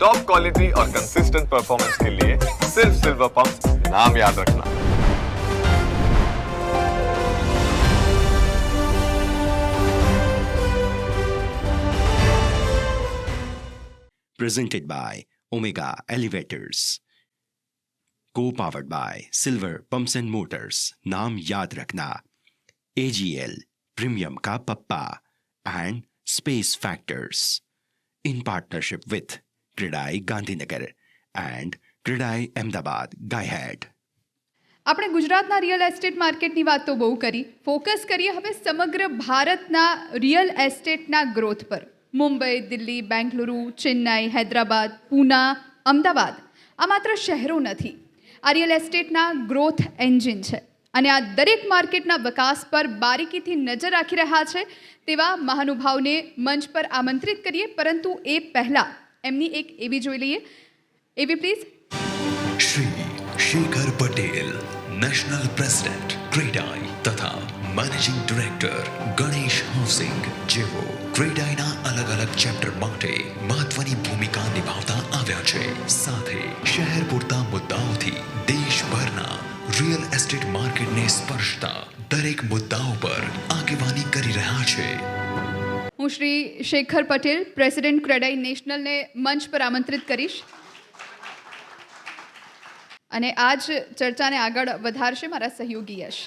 Top quality और consistent performance के लिए सिर्फ सिल्वर पंप नाम याद रखना presented by Omega Elevators. Co-powered by Silver Pumps and Motors. नाम याद रखना AGL Premium का पप्पा and Space Factors. In partnership with Credai Gandhinagar and Credai Ahmedabad ગાયહેડ આપણે ગુજરાતના રિયલ એસ્ટેટ માર્કેટની વાત તો બહુ કરી. ફોકસ કરીએ હવે સમગ્ર ભારતના રિયલ એસ્ટેટના ગ્રોથ પર. મુંબઈ, દિલ્હી, બેંગલુરુ, ચેન્નાઈ, હૈદરાબાદ, પૂના, અમદાવાદ. આ માત્ર શહેરો નથી. આ રિયલ એસ્ટેટના ગ્રોથ એન્જિન છે. અને આ દરેક માર્કેટના વિકાસ પર બારીકીથી નજર રાખી રહ્યા છે તેવા મહાનુભાવને મંચ પર આમંત્રિત કરીએ. પરંતુ એ પહેલાં એમની એક એવી જોઈ લઈએ. એવી please Shri Shekhar Patel national president CREDAI તથા મેનેજિંગ ડિરેક્ટર ગણેશ હાઉસિંગ જેઓ ક્રેડાઈના અલગ અલગ ચેપ્ટર માટે મહત્વની ભૂમિકા નિભાવતા આવ્યા છે. સાથે શહેર પૂરતા મુદ્દાઓથી દેશભરના રિયલ એસ્ટેટ માર્કેટને સ્પર્શતા દરેક મુદ્દાઓ પર આગેવાની કરી રહ્યા છે. હું શ્રી શેખર પટેલ પ્રેસિડેન્ટ ક્રેડાઈ નેશનલને મંચ પર આમંત્રિત કરીશ. અને આજ ચર્ચાને આગળ વધારશે મારા સહયોગી યશ.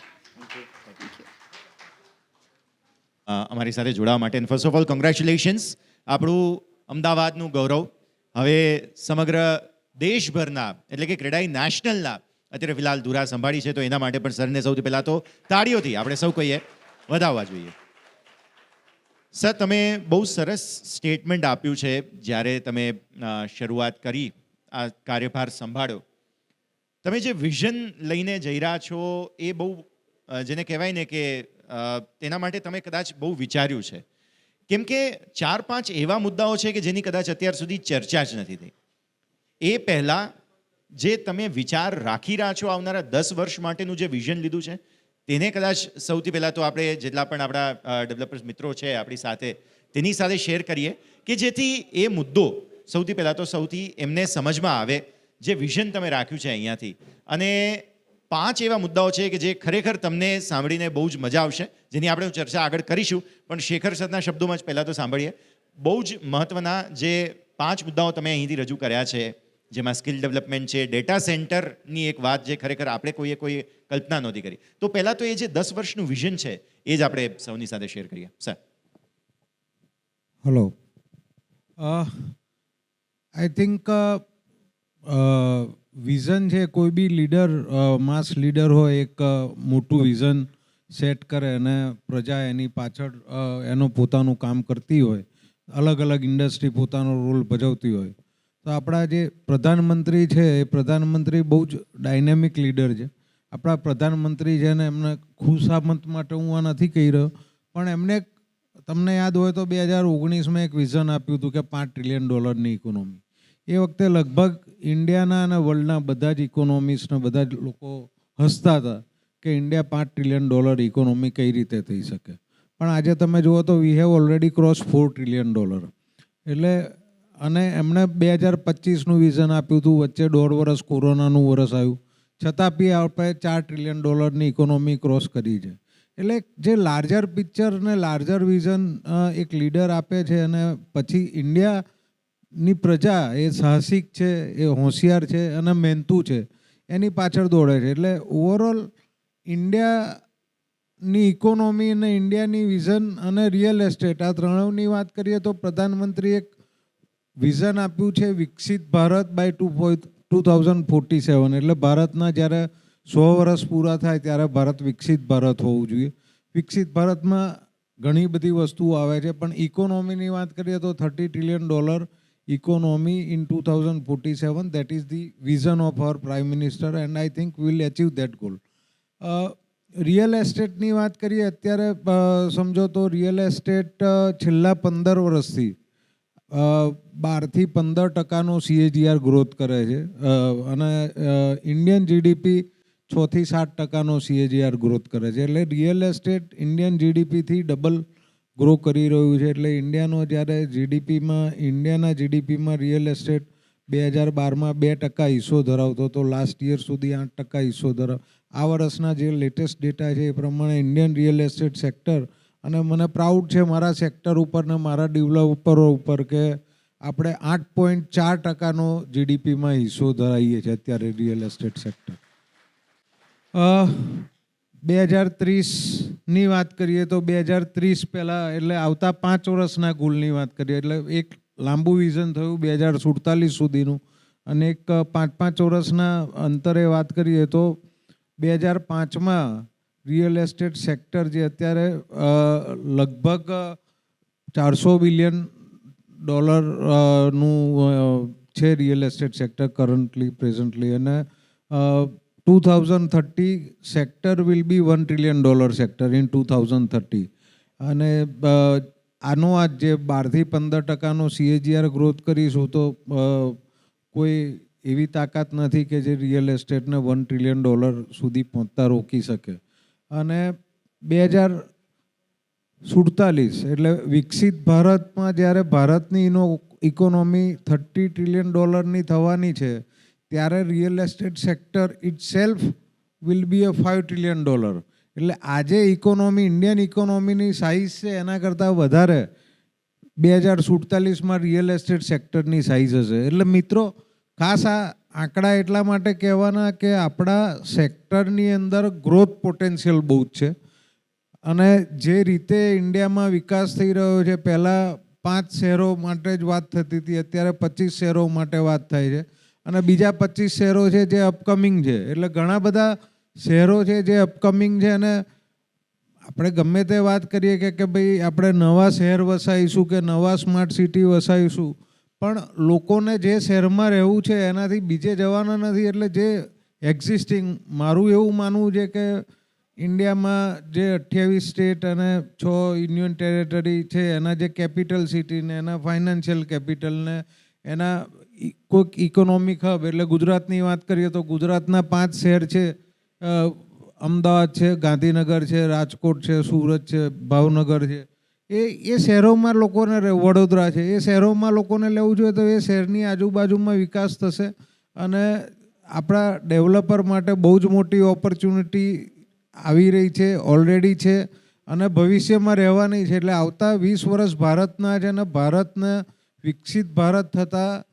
અમારી સાથે જોડાવા માટે ફર્સ્ટ ઓફ ઓલ કોંગ્રેચ્યુલેશન્સ આપણું અમદાવાદનું ગૌરવ. હવે સમગ્ર દેશભરના, એટલે કે ક્રેડાઈ નેશનલના અત્યારે ફિલહાલ ધુરા સંભાળી છે, તો એના માટે પણ સરને સૌથી પહેલાં તો તાળીઓથી આપણે સૌ કહીએ, વધાવવા જોઈએ. સર, તમે બહુ સરસ સ્ટેટમેન્ટ આપ્યું છે જ્યારે તમે શરૂઆત કરી, આ કાર્યભાર સંભાળ્યો. તમે જે વિઝન લઈને જઈ રહ્યા છો એ બહુ જેને કહેવાય ને કે તેના માટે તમે કદાચ બહુ વિચાર્યું છે. કેમ કે ચાર પાંચ એવા મુદ્દાઓ છે કે જેની કદાચ અત્યાર સુધી ચર્ચા જ નથી થઈ. એ પહેલાં જે તમે વિચાર રાખી રહ્યા છો આવનારા દસ વર્ષ માટેનું જે વિઝન લીધું છે તેને કદાચ સૌથી પહેલાં તો આપણે જેટલા પણ આપણા ડેવલપર્સ મિત્રો છે આપણી સાથે, તેની સાથે શેર કરીએ કે જેથી એ મુદ્દો સૌથી પહેલાં તો સૌથી એમને સમજમાં આવે, જે વિઝન તમે રાખ્યું છે અહીંયાથી. અને પાંચ એવા મુદ્દાઓ છે કે જે ખરેખર તમને સાંભળીને બહુ જ મજા આવશે, જેની આપણે ચર્ચા આગળ કરીશું, પણ શેખર સરના શબ્દોમાં જ પહેલાં તો સાંભળીએ. બહુ જ મહત્ત્વના જે પાંચ મુદ્દાઓ તમે અહીંથી રજૂ કર્યા છે, જેમાં સ્કિલ ડેવલપમેન્ટ છે ડેટા સેન્ટરની એક વાત જે ખરેખર આપણે કોઈએ કોઈ કલ્પના નહોતી કરી. તો પહેલાં તો એ જે દસ વર્ષનું વિઝન છે એ જ આપણે સૌની સાથે શેર કરીએ. Sir hello I uh, vision છે કોઈ બી લીડર માસ લીડર હોય એક મોટું વિઝન સેટ કરે અને પ્રજા એની પાછળ એનું પોતાનું કામ કરતી હોય અલગ અલગ ઇન્ડસ્ટ્રી પોતાનો રોલ ભજવતી હોય. તો આપણા જે પ્રધાનમંત્રી છે એ પ્રધાનમંત્રી બહુ જ ડાયનેમિક લીડર છે. આપણા પ્રધાનમંત્રી જેને એમને ખુશામત માટે હું આ નથી કહી રહ્યો, પણ એમને તમને યાદ હોય તો બે હજાર ઓગણીસમાં એક વિઝન આપ્યું હતું કે પાંચ ટ્રિલિયન ડોલરની ઇકોનોમી એ વખતે લગભગ ઇન્ડિયાના અને વર્લ્ડના બધા જ ઇકોનોમિસ્ટને બધા જ લોકો હસતા હતા કે ઇન્ડિયા પાંચ ટ્રિલિયન ડોલર ઇકોનોમી કઈ રીતે થઈ શકે. પણ આજે તમે જુઓ તો we have already cross four trillion dollar એટલે, અને એમણે બે હજાર પચીસનું વિઝન આપ્યું હતું, વચ્ચે દોઢ વર્ષ કોરોનાનું વર્ષ આવ્યું. છતાં બી આપણે ચાર ટ્રિલિયન ડોલરની ઇકોનોમી ક્રોસ કરી છે. એટલે જે લાર્જર પિક્ચર ને લાર્જર વિઝન એક લીડર આપે છે અને પછી ઇન્ડિયાની પ્રજા એ સાહસિક છે, એ હોશિયાર છે અને મહેનતુ છે, એની પાછળ દોડે છે. એટલે ઓવરઓલ ઇન્ડિયાની ઇકોનોમી અને ઇન્ડિયાની વિઝન અને રિયલ એસ્ટેટ આ ત્રણની વાત કરીએ તો પ્રધાનમંત્રી એક વિઝન આપ્યું છે, વિકસિત Bharat by two two thousand forty seven એટલે ભારતના જ્યારે સો વર્ષ પૂરા થાય ત્યારે ભારત વિકસિત ભારત હોવું જોઈએ. વિકસિત ભારતમાં ઘણી બધી વસ્તુઓ આવે છે, પણ ઇકોનોમીની વાત કરીએ તો thirty trillion dollar economy in two thousand forty seven that is the vision of our prime minister and I think will achieve that goal real એસ્ટેટની વાત કરીએ, અત્યારે સમજો તો રિયલ એસ્ટેટ છેલ્લા પંદર વર્ષથી બારથી પંદર ટકાનો સીએજીઆર ગ્રોથ કરે છે. અને ઇન્ડિયન જીડીપી છથી સાત ટકાનો સીએજીઆર ગ્રોથ કરે છે. એટલે રિયલ એસ્ટેટ ઇન્ડિયન જીડીપીથી ડબલ ગ્રો કરી રહ્યું છે. એટલે ઇન્ડિયાનો જ્યારે જીડીપીમાં ઇન્ડિયાના જીડીપીમાં રિયલ એસ્ટેટ બે હજાર બારમાં બે ટકા હિસ્સો ધરાવતો હતો. લાસ્ટ યર સુધી આઠ ટકા હિસ્સો ધરાવ આ વર્ષના જે લેટેસ્ટ ડેટા છે એ પ્રમાણે ઇન્ડિયન રિયલ એસ્ટેટ સેક્ટર અને મને પ્રાઉડ છે મારા સેક્ટર ઉપર ને મારા ડેવલપરો ઉપર કે આપણે આઠ પોઈન્ટ ચાર ટકાનો જીડીપીમાં હિસ્સો ધરાવીએ છીએ અત્યારે રિયલ એસ્ટેટ સેક્ટર બે હજાર ત્રીસની વાત કરીએ તો બે હજાર ત્રીસ પહેલાં એટલે આવતા પાંચ વર્ષના ગોલની વાત કરીએ એટલે એક લાંબુ વિઝન થયું બે હજાર સુડતાલીસ સુધીનું અને એક પાંચ પાંચ વર્ષના અંતરે વાત કરીએ તો બે હજાર પાંચમાં રિયલ એસ્ટેટ સેક્ટર જે અત્યારે લગભગ ચારસો બિલિયન ડોલરનું છે real estate sector currently presently અને two thousand thirty sector will be one trillion dollar sector in two thousand thirty અને આનો આ જે બારથી પંદર ટકાનો સીએજીઆર ગ્રોથ કરીશું તો કોઈ એવી તાકાત નથી કે જે રિયલ એસ્ટેટને વન ટ્રિલિયન ડોલર સુધી પહોંચતા રોકી શકે. અને બે હજાર સુડતાલીસ એટલે વિકસિત ભારતમાં જ્યારે ભારતની ઇનો ઇકોનોમી થર્ટી ટ્રિલિયન ડોલરની થવાની છે, ત્યારે real estate sector itself will be a five trillion dollar એટલે આજે ઇકોનોમી ઇન્ડિયન ઇકોનોમીની સાઇઝ છે, એના કરતાં વધારે બે હજાર સુડતાલીસમાં રિયલ એસ્ટેટ સેક્ટરની સાઇઝ હશે. એટલે મિત્રો, ખાસ આ આંકડા એટલા માટે કહેવાના કે આપણા સેક્ટરની અંદર ગ્રોથ પોટેન્શિયલ બહુ જ છે. અને જે રીતે ઇન્ડિયામાં વિકાસ થઈ રહ્યો છે, પહેલાં પાંચ શહેરો માટે જ વાત થતી હતી, અત્યારે પચીસ શહેરો માટે વાત થાય છે. અને બીજા પચીસ શહેરો છે જે અપકમિંગ છે. એટલે ઘણા બધા શહેરો છે જે અપકમિંગ છે અને આપણે ગમે તે વાત કરીએ કે કે ભાઈ આપણે નવા શહેર વસાવીશું કે નવા સ્માર્ટ સિટી વસાવીશું પણ લોકોને જે શહેરમાં રહેવું છે, એનાથી બીજે જવાના નથી, એટલે જે એક્ઝિસ્ટિંગ મારું એવું માનવું છે કે ઇન્ડિયામાં જે અઠ્યાવીસ સ્ટેટ અને છ યુનિયન ટેરેટરી છે, એના જે કેપિટલ સિટીને એના ફાઇનાન્શિયલ કેપિટલને એના કોઈક ઇકોનોમિક હબ, એટલે ગુજરાતની વાત કરીએ તો ગુજરાતના પાંચ શહેર છે અમદાવાદ છે, ગાંધીનગર છે, રાજકોટ છે, સુરત છે, ભાવનગર છે. એ એ શહેરોમાં લોકોને વડોદરા છે, એ શહેરોમાં લોકોને લેવું જોઈએ તો એ શહેરની આજુબાજુમાં વિકાસ થશે અને આપણા ડેવલપર માટે બહુ જ મોટી ઓપોર્ચ્યુનિટી આવી રહી છે ઓલરેડી છે અને ભવિષ્યમાં રહેવાની છે. એટલે આવતા વીસ વર્ષ ભારતના છે અને ભારતને વિકસિત ભારત થતાં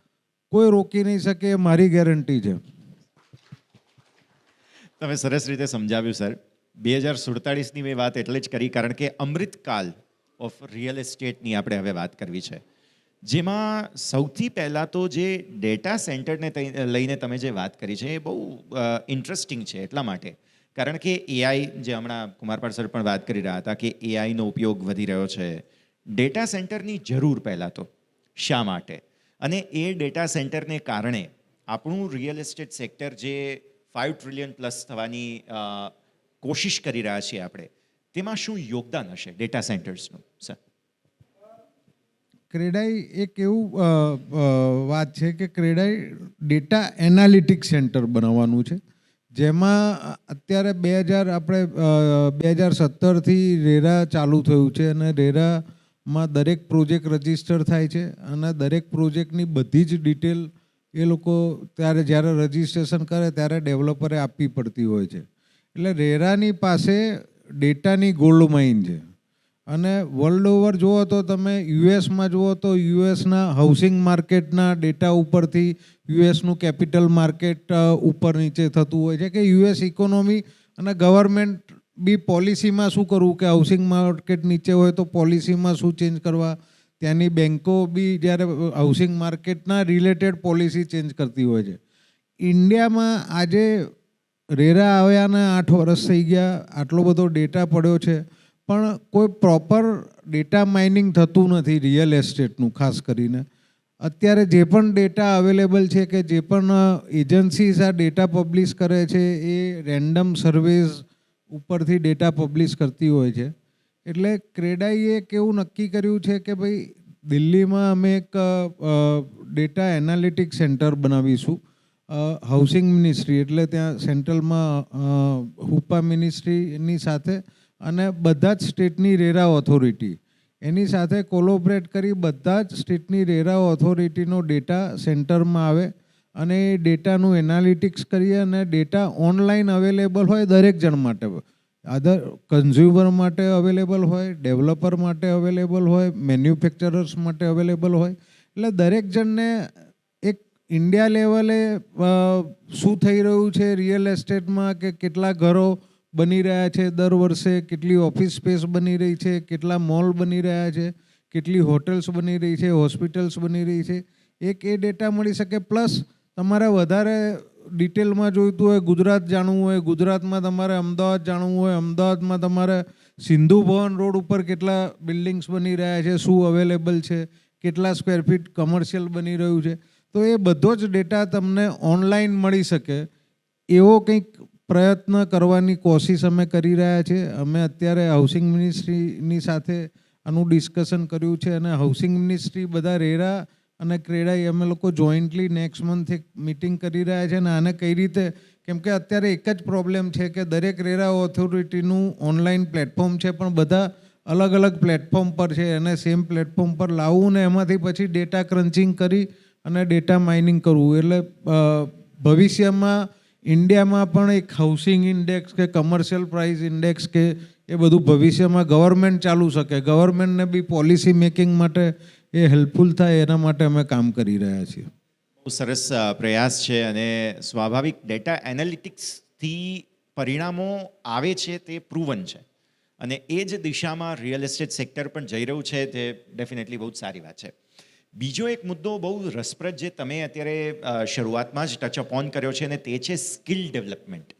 કોઈ રોકી નહીં શકે એ મારી ગેરંટી છે. તમે સરસ રીતે સમજાવ્યું, સર. બે હજાર સુડતાળીસની મેં વાત એટલે જ કરી, કારણ કે અમૃતકાલ ઓફ રિયલ એસ્ટેટની આપણે હવે વાત કરવી છે. જેમાં સૌથી પહેલાં તો જે ડેટા સેન્ટરને લઈને તમે જે વાત કરી છે, એ બહુ ઇન્ટરેસ્ટિંગ છે એટલા માટે. કારણ કે એઆઈ જે હમણાં કુમારપાળ સર પણ વાત કરી રહ્યા હતા કે એઆઈનો ઉપયોગ વધી રહ્યો છે. ડેટા સેન્ટરની જરૂર પહેલાં તો. શા માટે? અને એ ડેટા સેન્ટરને કારણે આપણું રિયલ એસ્ટેટ સેક્ટર જે ફાઇવ ટ્રિલિયન પ્લસ થવાની કોશિશ કરી રહ્યા છીએ આપણે. તેમાં શું યોગદાન હશે ડેટા સેન્ટર્સનું સર ક્રેડાઈ એક એવું વાત છે કે ક્રેડાઈ ડેટા એનાલિટિક્સ સેન્ટર બનાવવાનું છે, જેમાં અત્યારે બે હજાર આપણે બે હજાર સત્તરથી રેરા ચાલુ થયું છે અને રેરામાં દરેક પ્રોજેક્ટ રજિસ્ટર થાય છે અને દરેક પ્રોજેક્ટની બધી જ ડિટેલ એ લોકો ત્યારે જ્યારે રજીસ્ટ્રેશન કરે ત્યારે ડેવલપરે આપવી પડતી હોય છે. એટલે રેરાની પાસે ડેટાની ગોલ્ડ માઇન છે. અને વર્લ્ડ ઓવર જુઓ તો તમે યુએસમાં જુઓ તો યુએસના હાઉસિંગ માર્કેટના ડેટા ઉપરથી યુએસનું કેપિટલ માર્કેટ ઉપર નીચે થતું હોય છે કે યુએસ ઇકોનોમી અને ગવર્મેન્ટ બી પોલિસીમાં શું કરવું કે હાઉસિંગ માર્કેટ નીચે હોય તો પોલિસીમાં શું ચેન્જ કરવા? ત્યાંની બેન્કો બી જ્યારે હાઉસિંગ માર્કેટના રિલેટેડ પોલિસી ચેન્જ કરતી હોય છે. ઇન્ડિયામાં આજે રેરા આવ્યાને આઠ વર્ષ થઈ ગયા, આટલો બધો ડેટા પડ્યો છે. પણ કોઈ પ્રોપર ડેટા માઇનિંગ થતું નથી રિયલ એસ્ટેટનું ખાસ કરીને. અત્યારે જે પણ ડેટા અવેલેબલ છે કે જે પણ એજન્સીઝ આ ડેટા પબ્લિશ કરે છે, એ રેન્ડમ સર્વેઝ ઉપરથી ડેટા પબ્લિશ કરતી હોય છે. એટલે ક્રેડાઈએ એક એવું નક્કી કર્યું છે કે ભાઈ, દિલ્હીમાં અમે એક ડેટા એનાલિટિક સેન્ટર બનાવીશું. હાઉસિંગ મિનિસ્ટ્રી એટલે ત્યાં સેન્ટ્રલમાં હુપા મિનિસ્ટ્રીની સાથે અને બધા જ સ્ટેટની રેરા ઓથોરિટી એની સાથે કોલોબરેટ કરી બધા જ સ્ટેટની રેરા ઓથોરિટીનો ડેટા સેન્ટરમાં આવે અને એ ડેટાનું એનાલિટિક્સ કરીએ અને ડેટા ઓનલાઈન અવેલેબલ હોય દરેક જણ માટે. અધર કન્ઝ્યુમર માટે અવેલેબલ હોય ડેવલપર માટે અવેલેબલ હોય મેન્યુફેક્ચરર્સ માટે અવેલેબલ હોય. એટલે દરેક જણને ઇન્ડિયા લેવલે શું થઈ રહ્યું છે રિયલ એસ્ટેટમાં કે કેટલા ઘરો બની રહ્યા છે દર વર્ષે, કેટલી ઓફિસ સ્પેસ બની રહી છે, કેટલા મોલ બની રહ્યા છે, કેટલી હોટેલ્સ બની રહી છે, હોસ્પિટલ્સ બની રહી છે, એક એ ડેટા મળી શકે. પ્લસ તમારે વધારે ડિટેલમાં જોઈતું હોય, ગુજરાત જાણવું હોય, ગુજરાતમાં તમારે અમદાવાદ જાણવું હોય, અમદાવાદમાં તમારે સિંધુ ભવન રોડ ઉપર કેટલા બિલ્ડિંગ્સ બની રહ્યા છે, શું અવેલેબલ છે, કેટલા સ્ક્વેર ફીટ કમર્શિયલ બની રહ્યું છે. તો એ બધો જ ડેટા તમને ઓનલાઈન મળી શકે. એવો કંઈક પ્રયત્ન કરવાની કોશિશ અમે કરી રહ્યા છીએ અમે અત્યારે હાઉસિંગ મિનિસ્ટ્રીની સાથે આનું ડિસ્કશન કર્યું છે અને હાઉસિંગ મિનિસ્ટ્રી બધા રેરા અને ક્રેડાઈ અમે લોકો જોઈન્ટલી નેક્સ્ટ મંથ એક મિટિંગ કરી રહ્યા છે અને આને કઈ રીતે, કેમ કે અત્યારે એક જ પ્રોબ્લેમ છે કે દરેક રેરા ઓથોરિટીનું ઓનલાઈન પ્લેટફોર્મ છે, પણ બધા અલગ અલગ પ્લેટફોર્મ પર છે. અને સેમ પ્લેટફોર્મ પર લાવવું ને એમાંથી પછી ડેટા ક્રન્ચિંગ કરી અને ડેટા માઇનિંગ કરવું. એટલે ભવિષ્યમાં ઇન્ડિયામાં પણ એક હાઉસિંગ ઇન્ડેક્સ કે કમર્શિયલ પ્રાઇસ ઇન્ડેક્સ કે એ બધું ભવિષ્યમાં ગવર્મેન્ટ ચાલુ શકે. ગવર્મેન્ટને બી પોલિસી મેકિંગ માટે એ હેલ્પફુલ થાય, એના માટે અમે કામ કરી રહ્યા છીએ. બહુ સરસ પ્રયાસ છે અને સ્વાભાવિક ડેટા એનાલિટિક્સથી પરિણામો આવે છે તે પ્રૂવન છે. અને એ જ દિશામાં રિયલ એસ્ટેટ સેક્ટર પણ જઈ રહ્યું છે, તે ડેફિનેટલી બહુ જ સારી વાત છે. બીજો એક મુદ્દો બહુ રસપ્રદ જે તમે અત્યારે શરૂઆતમાં જ ટચ ઓન કર્યો છે અને તે છે સ્કિલ ડેવલપમેન્ટ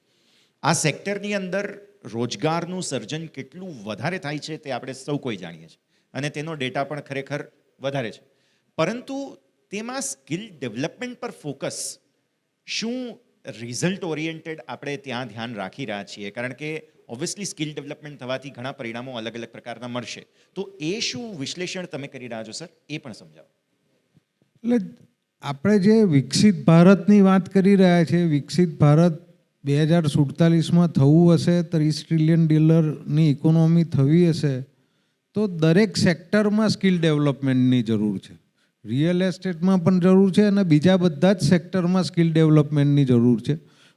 આ સેક્ટરની અંદર રોજગારનું સર્જન કેટલું વધારે થાય છે તે આપણે સૌ કોઈ જાણીએ છીએ અને તેનો ડેટા પણ ખરેખર વધારે છે. પરંતુ તેમાં સ્કિલ ડેવલપમેન્ટ પર ફોકસ શું રિઝલ્ટ ઓરિએન્ટેડ આપણે ત્યાં ધ્યાન રાખી રહ્યા છીએ? કારણ કે ઓબ્વિયસલી સ્કિલ ડેવલપમેન્ટ થવાથી ઘણા પરિણામો અલગ અલગ પ્રકારના મળશે. તો એ શું વિશ્લેષણ તમે કરી રહ્યા છો સર એ પણ સમજાવો. એટલે આપણે જે વિકસિત ભારતની વાત કરી રહ્યા છે વિકસિત ભારત બે હજાર સુડતાલીસમાં થવું હશે, ત્રીસ ટ્રિલિયન ડોલરની ઇકોનોમી થવી હશે, તો દરેક સેક્ટરમાં સ્કિલ ડેવલપમેન્ટની જરૂર છે. રિયલ એસ્ટેટમાં પણ જરૂર છે અને બીજા બધા જ સેક્ટરમાં સ્કિલ ડેવલપમેન્ટની જરૂર છે.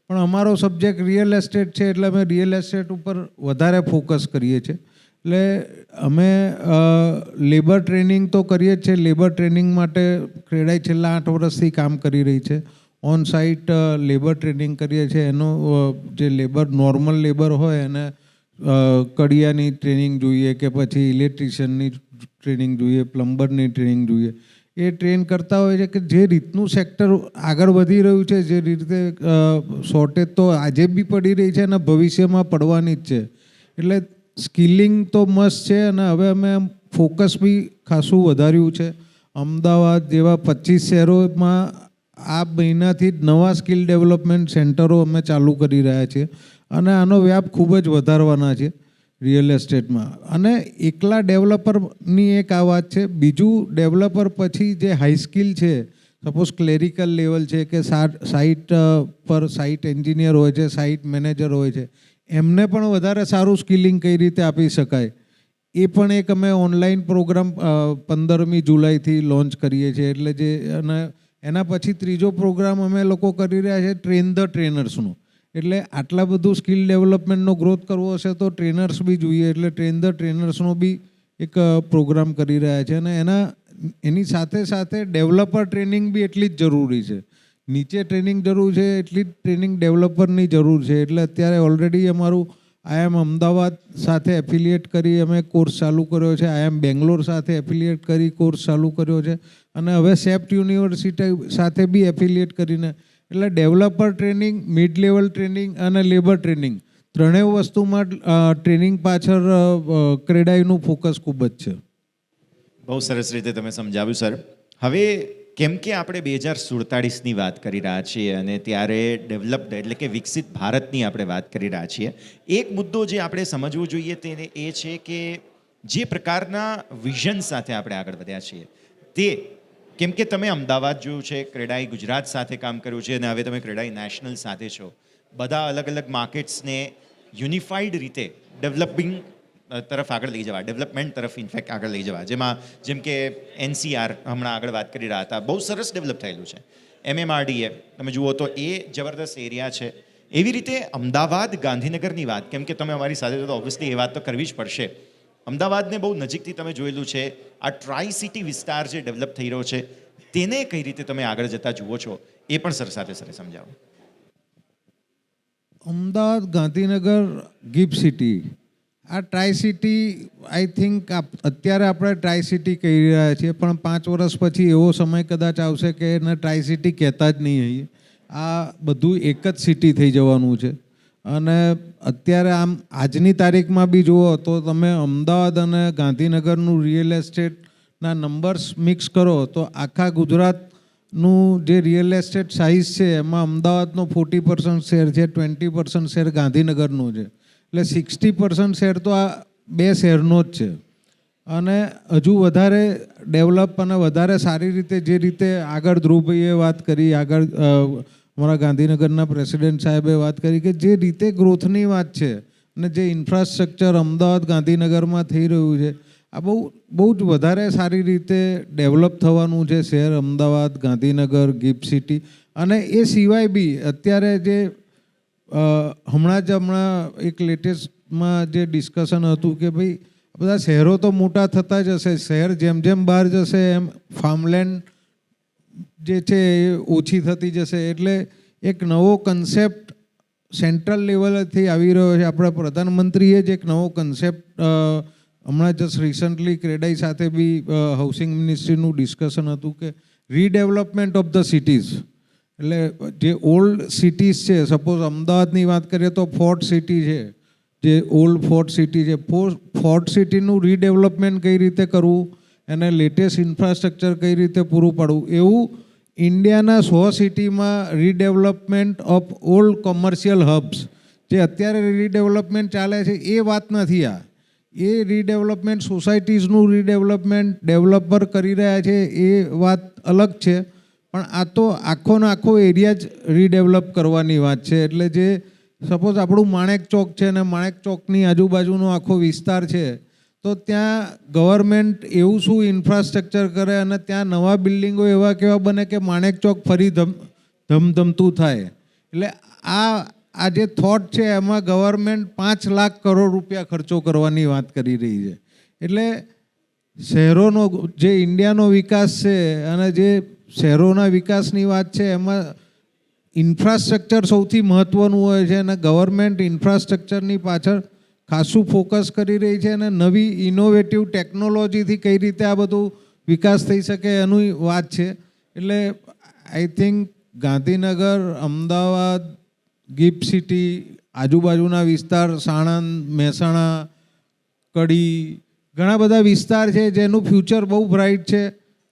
પણ અમારો સબ્જેક્ટ રિયલ એસ્ટેટ છે એટલે અમે રિયલ એસ્ટેટ ઉપર વધારે ફોકસ કરીએ છીએ. એટલે અમે લેબર ટ્રેનિંગ તો કરીએ જ છે. લેબર ટ્રેનિંગ માટે ક્રેડાઈ છેલ્લા આઠ વર્ષથી કામ કરી રહી છે. ઓન સાઇટ લેબર ટ્રેનિંગ કરીએ છીએ. એનો જે લેબર નોર્મલ લેબર હોય એને કડિયાની ટ્રેનિંગ જોઈએ કે પછી ઇલેક્ટ્રિશિયનની ટ્રેનિંગ જોઈએ પ્લમ્બરની ટ્રેનિંગ જોઈએ. એ ટ્રેન કરતા હોય છે કે જે રીતનું સેક્ટર આગળ વધી રહ્યું છે, જે રીતે શોર્ટેજ તો આજે બી પડી રહી છે અને ભવિષ્યમાં પડવાની જ છે. એટલે સ્કિલિંગ તો મસ્ત છે અને હવે અમે ફોકસ બી ખાસું વધાર્યું છે. અમદાવાદ જેવા પચીસ શહેરોમાં આ મહિનાથી નવા સ્કિલ ડેવલપમેન્ટ સેન્ટરો અમે ચાલુ કરી રહ્યા છીએ અને આનો વ્યાપ ખૂબ જ વધારવાના છે રિયલ એસ્ટેટમાં. અને એકલા ડેવલપરની એક આ વાત છે, બીજું ડેવલપર પછી જે હાઈ સ્કિલ છે, સપોઝ ક્લેરિકલ લેવલ છે કે સાઇટ પર સાઇટ એન્જિનિયર હોય છે સાઇટ મેનેજર હોય છે એમને પણ વધારે સારું સ્કિલિંગ કઈ રીતે આપી શકાય, એ પણ એક અમે ઓનલાઈન પ્રોગ્રામ પંદરમી જુલાઈથી લોન્ચ કરીએ છીએ. એટલે જે, અને એના પછી ત્રીજો પ્રોગ્રામ અમે લોકો કરી રહ્યા છે ટ્રેન ધ ટ્રેનર્સનો. એટલે આટલા બધું સ્કિલ ડેવલપમેન્ટનો ગ્રોથ કરવો હશે તો ટ્રેનર્સ બી જોઈએ. એટલે ટ્રેન ધ ટ્રેનર્સનો બી એક પ્રોગ્રામ કરી રહ્યા છે. અને એના, એની સાથે સાથે ડેવલપર ટ્રેનિંગ બી એટલી જ જરૂરી છે. નીચે ટ્રેનિંગ જરૂર છે, એટલી જ ટ્રેનિંગ ડેવલપરની જરૂર છે. એટલે અત્યારે ઓલરેડી અમારું આઈએમ અમદાવાદ સાથે એફિલિએટ કરી અમે કોર્સ ચાલુ કર્યો છે. આઈએમ બેંગ્લોર સાથે એફિલિએટ કરી કોર્સ ચાલુ કર્યો છે. અને હવે સેફ્ટ યુનિવર્સિટી સાથે બી એફિલિએટ કરીને, એટલે developer training mid level training અને લેબર ટ્રેનિંગ ત્રણેય વસ્તુમાં ટ્રેનિંગ પાછળ ક્રેડાઈનું ફોકસ ખૂબ જ છે. બહુ સરસ રીતે તમે સમજાવ્યું સર હવે કેમ કે આપણે બે હજાર સુડતાળીસની વાત કરી રહ્યા છીએ અને ત્યારે ડેવલપ્ડ એટલે કે વિકસિત ભારતની આપણે વાત કરી રહ્યા છીએ. એક મુદ્દો જે આપણે સમજવો જોઈએ તે એ છે કે જે પ્રકારના વિઝન સાથે આપણે આગળ વધ્યા છીએ, તે કેમ કે તમે અમદાવાદ જોયું છે, ક્રેડાઈ ગુજરાત સાથે કામ કર્યું છે અને હવે તમે ક્રેડાઈ નેશનલ સાથે છો. બધા અલગ અલગ માર્કેટ્સને યુનિફાઈડ રીતે ડેવલપિંગ તરફ આગળ લઈ જવા, ડેવલપમેન્ટ તરફ ઇનફેક્ટ આગળ લઈ જવા. જેમાં જેમ કે એનસીઆર હમણાં આગળ વાત કરી રહ્યા હતા, બહુ સરસ ડેવલપ થયેલું છે. એમએમઆરડીએ તમે જુઓ તો એ જબરદસ્ત એરિયા છે. એવી રીતે અમદાવાદ ગાંધીનગરની વાત, કેમ કે તમે અમારી સાથે તો ઓબ્વિયસલી એ વાત તો કરવી જ પડશે. અમદાવાદને બહુ નજીકથી તમે જોયેલું છે, આ ટ્રાય સિટી વિસ્તાર જે ડેવલપ થઈ રહ્યો છે, તેને કઈ રીતે તમે આગળ જતા જુઓ છો, એ પણ સર સાથે સર સમજાવો. અમદાવાદ ગાંધીનગર ગિફ્ટ સિટી આ ટ્રાય સિટી આઈ થિંક અત્યારે આપણે ટ્રાય સિટી કહી રહ્યા છીએ, પણ પાંચ વર્ષ પછી એવો સમય કદાચ આવશે કે એને ટ્રાય સિટી કહેતા જ નહીં હોઈએ. આ બધું એક જ સિટી થઈ જવાનું છે. અને અત્યારે આમ, આજની તારીખમાં બી જુઓ તો તમે અમદાવાદ અને ગાંધીનગરનું રિયલ એસ્ટેટના નંબર્સ મિક્સ કરો, તો આખા ગુજરાતનું જે રિયલ એસ્ટેટ સાઇઝ છે, એમાં અમદાવાદનો ફોર્ટી પર્સન્ટ શેર છે ટ્વેન્ટી પર્સન્ટ શેર ગાંધીનગરનું છે. એટલે સિક્સટી પર્સન્ટ શેર તો આ બે શહેરનો જ છે. અને હજુ વધારે ડેવલપ અને વધારે સારી રીતે જે રીતે આગળ ધ્રુવભાઈએ વાત કરી, આગળ અમારા ગાંધીનગરના પ્રેસિડેન્ટ સાહેબે વાત કરી કે જે રીતે ગ્રોથની વાત છે અને જે ઇન્ફ્રાસ્ટ્રક્ચર અમદાવાદ ગાંધીનગરમાં થઈ રહ્યું છે, આ બહુ બહુ જ વધારે સારી રીતે ડેવલપ થવાનું છે શહેર અમદાવાદ, ગાંધીનગર, ગિફ્ટ સિટી. અને એ સિવાય બી અત્યારે જે હમણાં જ હમણાં એક લેટેસ્ટમાં જે ડિસ્કશન હતું કે ભાઈ, બધા શહેરો તો મોટા થતા જશે શહેર જેમ જેમ બહાર જશે, એમ ફાર્મલેન્ડ જે છે એ ઓછી થતી જશે. એટલે એક નવો કન્સેપ્ટ સેન્ટ્રલ લેવલથી આવી રહ્યો છે. આપણા પ્રધાનમંત્રીએ જ એક નવો કન્સેપ્ટ હમણાં જસ્ટ રિસન્ટલી ક્રેડાઈ સાથે બી હાઉસિંગ મિનિસ્ટ્રીનું ડિસ્કશન હતું કે રીડેવલપમેન્ટ ઓફ ધ સિટીઝ એટલે જે ઓલ્ડ સિટીઝ છે સપોઝ અમદાવાદની વાત કરીએ તો ફોર્ટ સિટી છે. જે ઓલ્ડ ફોર્ટ સિટી છે. ફોર્ટ સિટીનું રીડેવલપમેન્ટ કઈ રીતે કરવું? એને લેટેસ્ટ ઇન્ફ્રાસ્ટ્રક્ચર કઈ રીતે પૂરું પાડવું? એવું ઇન્ડિયાના સો સિટીમાં redevelopment of old commercial hubs જે અત્યારે રીડેવલપમેન્ટ ચાલે છે, એ વાત નથી આ. એ રીડેવલપમેન્ટ સોસાયટીઝનું રીડેવલપમેન્ટ ડેવલપર કરી રહ્યા છે, એ વાત અલગ છે. પણ આ તો આખો ને આખો એરિયા જ રીડેવલપ કરવાની વાત છે. એટલે જે સપોઝ આપણું માણેક ચોક છે અને માણેક ચોકની આજુબાજુનો આખો વિસ્તાર છે, તો ત્યાં ગવર્મેન્ટ એવું શું ઇન્ફ્રાસ્ટ્રક્ચર કરે અને ત્યાં નવા બિલ્ડિંગો એવા કેવા બને કે માણેક ચોક ફરી ધમ, ધમધમતું થાય? એટલે આ આ જે થોટ છે એમાં ગવર્મેન્ટ પાંચ લાખ કરોડ રૂપિયા ખર્ચો કરવાની વાત કરી રહી છે. એટલે શહેરોનો જે ઇન્ડિયાનો વિકાસ છે અને જે શહેરોના વિકાસની વાત છે, એમાં ઇન્ફ્રાસ્ટ્રક્ચર સૌથી મહત્ત્વનું હોય છે અને ગવર્મેન્ટ ઇન્ફ્રાસ્ટ્રક્ચરની પાછળ ખાસું ફોકસ કરી રહી છે અને નવી ઇનોવેટિવ ટેકનોલોજીથી કઈ રીતે આ બધું વિકાસ થઈ શકે એનું વાત છે. એટલે I think Gandhinagar, Ahmedabad gift city, આજુબાજુના વિસ્તાર, સાણંદ, મહેસાણા, કડી, ઘણા બધા વિસ્તાર છે જેનું ફ્યુચર બહુ બ્રાઇટ છે.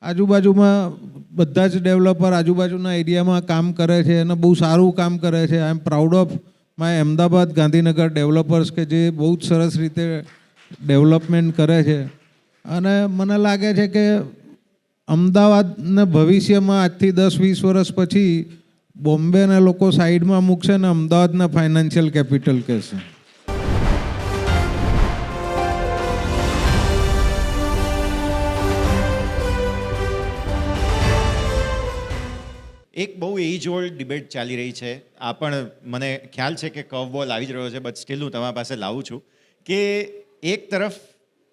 આજુબાજુમાં બધા જ ડેવલપર આજુબાજુના એરિયામાં કામ કરે છે અને બહુ સારું કામ કરે છે. I am proud of my Ahmedabad Gandhinagar developers કે જે બહુ જ સરસ રીતે ડેવલપમેન્ટ કરે છે. અને મને લાગે છે કે અમદાવાદના ભવિષ્યમાં આજથી દસ, વીસ વર્ષ પછી બોમ્બેના લોકો સાઈડમાં મૂકશે ને અમદાવાદના ફાઇનાન્શિયલ કેપિટલ કહેશે. એક બહુ એજ ઓલ્ડ ડિબેટ ચાલી રહી છે. આ પણ મને ખ્યાલ છે કે કવ બોલ આવી જ રહ્યો છે બટ સ્ટીલ હું તમારા પાસે લાવું છું કે એક તરફ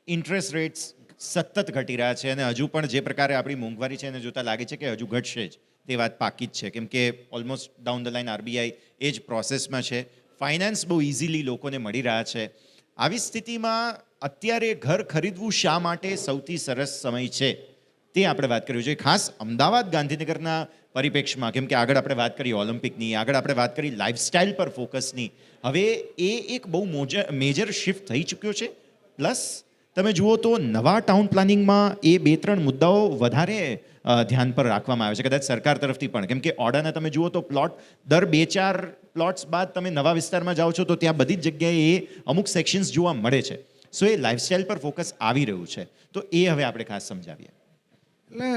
ઇન્ટરેસ્ટ રેટ્સ સતત ઘટી રહ્યા છે અને હજુ પણ જે પ્રકારે આપણી મોંઘવારી છે એને જોતાં લાગે છે કે હજુ ઘટશે જ. તે વાત પાકી જ છે. કેમ કે almost down the line RBI એ જ પ્રોસેસમાં છે. ફાઇનાન્સ બહુ ઇઝીલી લોકોને મળી રહ્યા છે. આવી સ્થિતિમાં અત્યારે ઘર ખરીદવું શા માટે સૌથી સરસ સમય છે તે આપણે વાત કરવી જોઈએ ખાસ અમદાવાદ ગાંધીનગરના પરિપ્રેક્ષમાં કેમ કે આગળ આપણે વાત કરી ઓલિમ્પિકની, આગળ આપણે વાત કરી લાઇફસ્ટાઇલ પર ફોકસની હવે એ એક બહુ મોજર મેજર શિફ્ટ થઈ ચૂક્યો છે. પ્લસ તમે જુઓ તો નવા ટાઉન પ્લાનિંગમાં એ બે ત્રણ મુદ્દાઓ વધારે ધ્યાન પર રાખવામાં આવે છે. કદાચ સરકાર તરફથી પણ. કેમ કે ઓડાને તમે જુઓ તો પ્લોટ દર બે ચાર પ્લોટ્સ બાદ તમે નવા વિસ્તારમાં જાઓ છો તો ત્યાં બધી જ જગ્યાએ એ અમુક સેક્શન્સ જોવા મળે છે. સો એ લાઇફસ્ટાઇલ પર ફોકસ આવી રહ્યું છે. તો એ હવે આપણે ખાસ સમજાવીએ. એટલે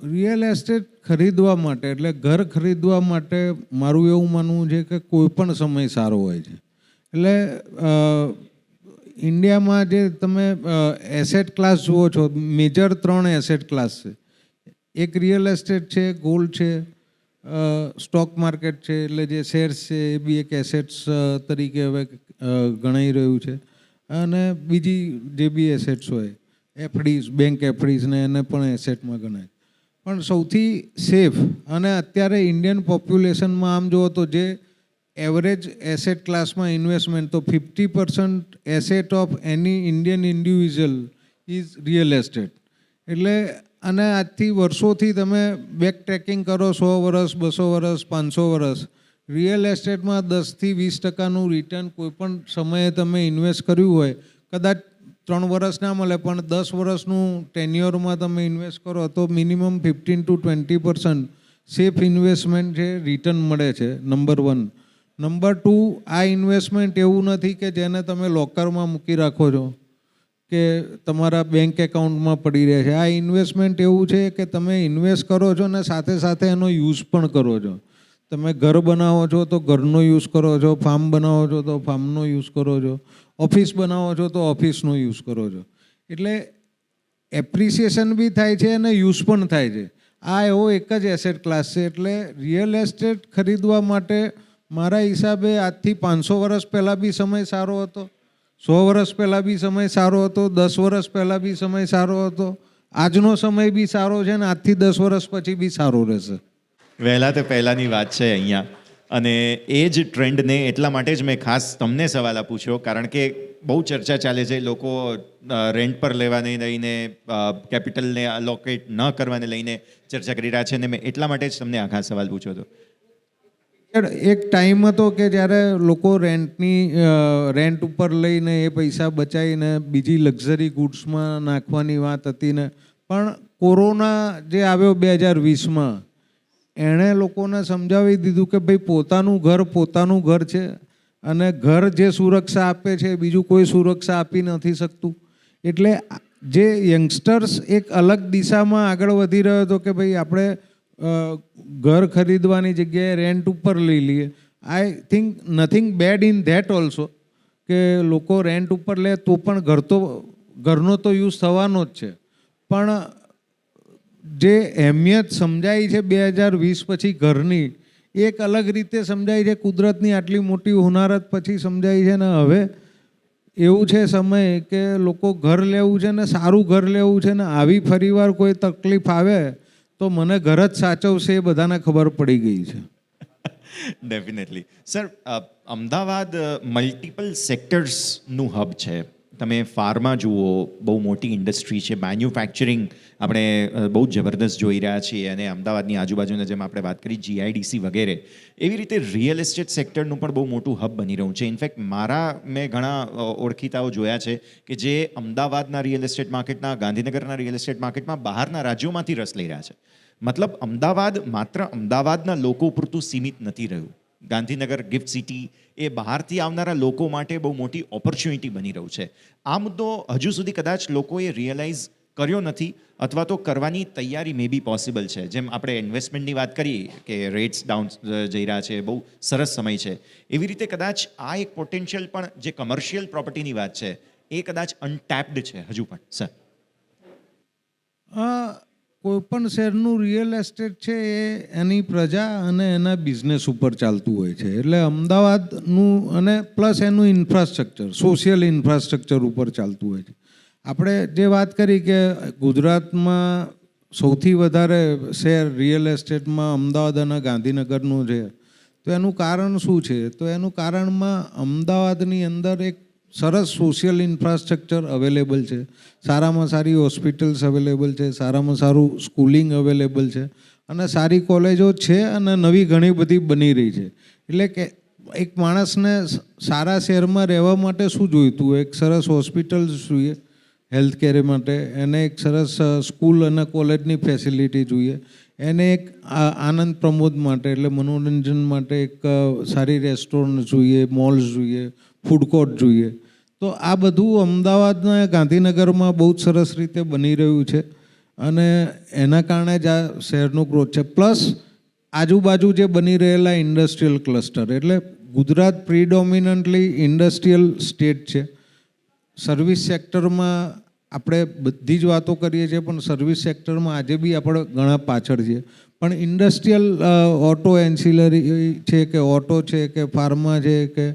રિયલ એસ્ટેટ ખરીદવા માટે, એટલે ઘર ખરીદવા માટે મારું એવું માનવું છે કે કોઈ પણ સમય સારો હોય છે. એટલે ઇન્ડિયામાં જે તમે એસેટ ક્લાસ જુઓ છો મેજર ત્રણ એસેટ ક્લાસ છે. એક રિયલ એસ્ટેટ છે ગોલ્ડ છે સ્ટોક માર્કેટ છે, એટલે જે શેર્સ છે, એ બી એક એસેટ્સ તરીકે હવે ગણાઈ રહ્યું છે. અને બીજી જે બી એસેટ્સ હોય એફડીઝ બેંક એફડીઝ ને એને પણ એસેટમાં ગણાય. પણ સૌથી સેફ અને અત્યારે ઇન્ડિયન પોપ્યુલેશનમાં આમ જુઓ તો જે એવરેજ એસેટ ક્લાસમાં ઇન્વેસ્ટમેન્ટ, તો fifty percent asset of any Indian individual is real estate. એટલે અને આજથી વર્ષોથી તમે બેક ટ્રેકિંગ કરો, સો વર્ષ બસો વર્ષ પાંચસો વર્ષ રિયલ એસ્ટેટમાં દસથી વીસ ટકાનું રિટર્ન કોઈપણ સમયે તમે ઇન્વેસ્ટ કર્યું હોય, કદાચ ત્રણ વર્ષ ના મળે, પણ દસ વર્ષનું ટેન્યુઅરમાં તમે ઇન્વેસ્ટ કરો, તો minimum fifteen to twenty percent safe investment છે રિટર્ન મળે છે નંબર વન નંબર ટુ આ ઇન્વેસ્ટમેન્ટ એવું નથી કે જેને તમે લોકરમાં મૂકી રાખો છો, કે તમારા બેંક એકાઉન્ટમાં પડી રહે છે. આ ઇન્વેસ્ટમેન્ટ એવું છે કે તમે ઇન્વેસ્ટ કરો છો ને સાથે સાથે એનો યુઝ પણ કરો છો. તમે ઘર બનાવો છો તો ઘરનો યુઝ કરો છો ફાર્મ બનાવો છો તો ફાર્મનો યુઝ કરો છો. ઓફિસ બનાવો છો તો ઓફિસનો યુઝ કરો છો. એટલે એપ્રિસિએશન બી થાય છે અને યુઝ પણ થાય છે. આ એવો એક જ એસેટ ક્લાસ છે. એટલે રિયલ એસ્ટેટ ખરીદવા માટે મારા હિસાબે આજથી પાંચસો વર્ષ પહેલાં બી સમય સારો હતો. સો વર્ષ પહેલાં બી સમય સારો હતો. દસ વર્ષ પહેલાં બી સમય સારો હતો. આજનો સમય બી સારો છે ને આજથી દસ વર્ષ પછી બી સારો રહેશે. વહેલા તે પહેલાંની વાત છે અહીંયા. અને એ જ ટ્રેન્ડને એટલા માટે જ મેં ખાસ તમને સવાલ પૂછ્યો કારણ કે બહુ ચર્ચા ચાલે છે, લોકો રેન્ટ પર લેવાને લઈને કેપિટલને અલોકેટ ન કરવાને લઈને ચર્ચા કરી રહ્યા છે અને મેં એટલા માટે જ તમને આ ખાસ સવાલ પૂછ્યો હતો. એક ટાઈમ હતો કે જ્યારે લોકો રેન્ટની રેન્ટ ઉપર લઈને એ પૈસા બચાવીને બીજી લક્ઝરી ગુડ્સમાં નાખવાની વાત હતી ને, પણ કોરોના જે આવ્યો બે હજાર વીસમાં એણે લોકોને સમજાવી દીધું કે ભાઈ, પોતાનું ઘર પોતાનું ઘર છે અને ઘર જે સુરક્ષા આપે છે, બીજું કોઈ સુરક્ષા આપી નથી શકતું. એટલે જે યંગસ્ટર્સ એક અલગ દિશામાં આગળ વધી રહ્યો હતો કે ભાઈ, આપણે ઘર ખરીદવાની જગ્યાએ રેન્ટ ઉપર લઈ લઈએ. I think nothing bad in that also કે લોકો રેન્ટ ઉપર લે તો પણ ઘર તો, ઘરનો તો યુઝ થવાનો જ છે. પણ જે અહેમિયત સમજાઈ છે બે હજાર વીસ પછી ઘરની, એક અલગ રીતે સમજાય છે કુદરતની આટલી મોટી હોનારત પછી સમજાય છે ને હવે એવું છે સમય કે લોકો ઘર લેવું છે ને સારું ઘર લેવું છે ને આવી ફરીવાર કોઈ તકલીફ આવે તો મને ઘર જ સાચવશે એ બધાને ખબર પડી ગઈ છે. ડેફિનેટલી સર અમદાવાદ મલ્ટિપલ સેક્ટર્સનું હબ છે. તમે ફાર્મા જુઓ, બહુ મોટી ઇન્ડસ્ટ્રી છે મેન્યુફેક્ચરિંગ આપણે બહુ જબરદસ્ત જોઈ રહ્યા છીએ અને અમદાવાદની આજુબાજુના જેમ આપણે વાત કરી જીઆઈડીસી વગેરે, એવી રીતે રિયલ એસ્ટેટ સેક્ટરનું પણ બહુ મોટું હબ બની રહ્યું છે. ઇનફેક્ટ મારા, મેં ઘણા ઓળખીતાઓ જોયા છે કે જે અમદાવાદના રિયલ એસ્ટેટ માર્કેટના ગાંધીનગરના રિયલ એસ્ટેટ માર્કેટમાં બહારના રાજ્યોમાંથી રસ લઈ રહ્યા છે. મતલબ અમદાવાદ માત્ર અમદાવાદના લોકો પૂરતું સીમિત નથી રહ્યું. ગાંધીનગર ગિફ્ટ સિટી એ બહારથી આવનારા લોકો માટે બહુ મોટી ઓપોર્ચ્યુનિટી બની રહ્યું છે. આ મુદ્દો હજુ સુધી કદાચ લોકોએ રિયલાઇઝ કર્યો નથી અથવા તો કરવાની તૈયારી મે બી પોસિબલ છે. જેમ આપણે ઇન્વેસ્ટમેન્ટની વાત કરીએ કે રેટ્સ ડાઉન જઈ રહ્યા છે, બહુ સરસ સમય છે. એવી રીતે કદાચ આ એક પોટેન્શિયલ પણ જે કમર્શિયલ પ્રોપર્ટીની વાત છે, એ કદાચ અનટેપ્ડ છે હજુ પણ સર અ, કોઈ પણ શહેરનું રિયલ એસ્ટેટ છે એ એની પ્રજા અને એના બિઝનેસ ઉપર ચાલતું હોય છે. એટલે અમદાવાદનું અને પ્લસ એનું ઇન્ફ્રાસ્ટ્રક્ચર સોશિયલ ઇન્ફ્રાસ્ટ્રક્ચર ઉપર ચાલતું હોય છે. આપણે જે વાત કરી કે ગુજરાતમાં સૌથી વધારે શહેર રિયલ એસ્ટેટમાં અમદાવાદ અને ગાંધીનગરનું છે તો એનું કારણ શું છે? તો એનું કારણમાં અમદાવાદની અંદર એક સરસ સોશિયલ ઇન્ફ્રાસ્ટ્રક્ચર અવેલેબલ છે. સારામાં સારી હોસ્પિટલ્સ અવેલેબલ છે. સારામાં સારું સ્કૂલિંગ અવેલેબલ છે. અને સારી કોલેજો છે અને નવી ઘણી બધી બની રહી છે. એટલે કે એક માણસને સારા શહેરમાં રહેવા માટે શું જોઈતું? એક સરસ હોસ્પિટલ્સ જોઈએ હેલ્થ કેર માટે. એને એક સરસ સ્કૂલ અને કોલેજની ફેસિલિટી જોઈએ. એને એક આનંદ પ્રમોદ માટે એટલે મનોરંજન માટે એક સારી રેસ્ટોરન્ટ જોઈએ મોલ્સ જોઈએ ફૂડ કોર્ટ જોઈએ. તો આ બધું અમદાવાદના ગાંધીનગરમાં બહુ જ સરસ રીતે બની રહ્યું છે. અને એના કારણે જ આ શહેરનું ગ્રોથ છે. પ્લસ આજુબાજુ જે બની રહેલા ઇન્ડસ્ટ્રીયલ ક્લસ્ટર એટલે ગુજરાત પ્રિડોમિનન્ટલી ઇન્ડસ્ટ્રીયલ સ્ટેટ છે. સર્વિસ સેક્ટરમાં આપણે બધી જ વાતો કરીએ છીએ, પણ સર્વિસ સેક્ટરમાં આજે બી આપણે ઘણા પાછળ છીએ. પણ ઇન્ડસ્ટ્રીયલ ઓટો એન્સિલરી છે કે ઓટો છે કે ફાર્મા છે કે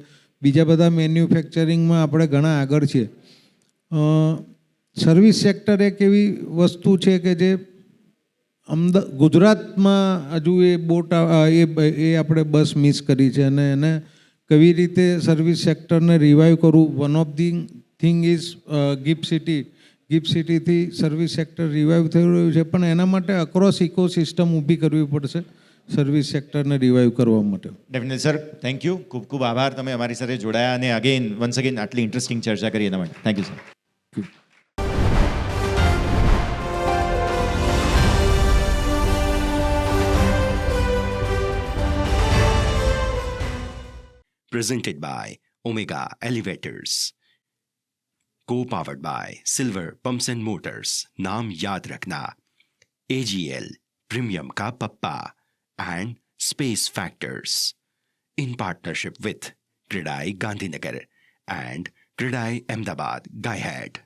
બીજા બધા મેન્યુફેક્ચરિંગમાં આપણે ઘણા આગળ છીએ. સર્વિસ સેક્ટર એક એવી વસ્તુ છે કે જે અમદા, ગુજરાતમાં હજુ એ બોટ એ એ આપણે બસ મિસ કરી છે અને એને કેવી રીતે સર્વિસ સેક્ટરને રિવાઈવ કરવું? One of the thing is gift city. Gift સિટીથી service sector revive થઈ રહ્યું છે. પણ એના માટે અક્રોસ ઇકોસિસ્ટમ ઊભી કરવી પડશે. સર્વિસ સેક્ટરને રિવાઈવ કરવા માટે ડેફિનેટલી સર થેન્ક યુ ખૂબ ખૂબ આભાર તમે અમારી સાથે જોડાયા અને અગેન વન્સ અગેન આટલી ઇન્ટરેસ્ટિંગ ચર્ચા કરી એના માટે thank you sir presented by Omega Elevators. Co-powered by Silver Pumps and Motors. नाम याद रखना AGL Premium का पप्पा and Space Factors. In partnership with Credai Gandhinagar and Gridai Ahmedabad Guy Head.